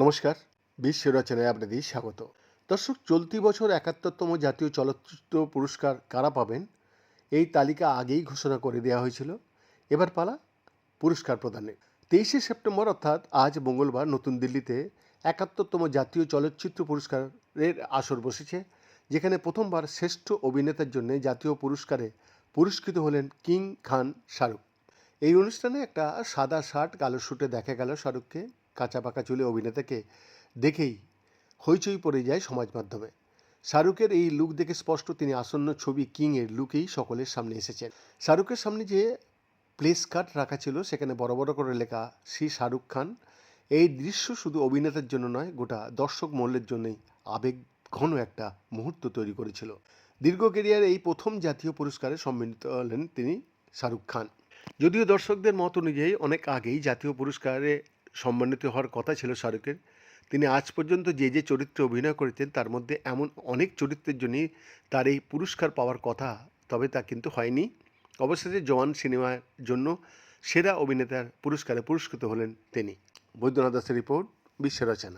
নমস্কার, বিশ্ব রচনায় আপনাদের স্বাগত। দর্শক, চলতি বছর একাত্তরতম জাতীয় চলচ্চিত্র পুরস্কার কারা পাবেন এই তালিকা আগেই ঘোষণা করে দেওয়া হয়েছিল। এবার পালা পুরস্কার প্রদানে। তেইশে সেপ্টেম্বর, অর্থাৎ আজ মঙ্গলবার, নতুন দিল্লিতে একাত্তরতম জাতীয় চলচ্চিত্র পুরস্কারের আসর বসেছে, যেখানে প্রথমবার শ্রেষ্ঠ অভিনেতার জন্য জাতীয় পুরস্কারে পুরস্কৃত হলেন কিং খান শাহরুখ। এই অনুষ্ঠানে একটা সাদা শার্ট, কালো শুটে দেখা গেল শাহরুখকে। কাঁচা পাকা চুলে অভিনেতাকে দেখেই হইচই পড়ে যায় সমাজ মাধ্যমে। শাহরুখের এই লুক দেখে স্পষ্ট তিনি আসন্ন ছবি কিংয়ের লুকেই সকলের সামনে এসেছেন। শাহরুখের সামনে যে প্লেস কার্ড রাখা ছিল, সেখানে বড় বড় করে লেখা শ্রী শাহরুখ খান এই দৃশ্য শুধু অভিনেতার জন্য নয়, গোটা দর্শক মহলের জন্যই আবেগ ঘন একটা মুহূর্ত তৈরি করেছিল। দীর্ঘ কেরিয়ার এই প্রথম জাতীয় পুরস্কারে সম্মানিত হলেন তিনি শাহরুখ খান। যদিও দর্শকদের মত অনুযায়ী অনেক আগেই জাতীয় পুরস্কারে সম্মানিত হওয়ার কথা ছিল শাহরুখের। তিনি আজ পর্যন্ত যে যে চরিত্রে অভিনয় করেছেন, তার মধ্যে এমন অনেক চরিত্রের জন্যই তার এই পুরস্কার পাওয়ার কথা, তবে তা কিন্তু হয়নি। অবশেষে জওয়ান সিনেমার জন্য সেরা অভিনেতার পুরস্কারে পুরস্কৃত হলেন তিনি। বৈদ্যনাথ দাসের রিপোর্ট, বিশ্ব রচনা।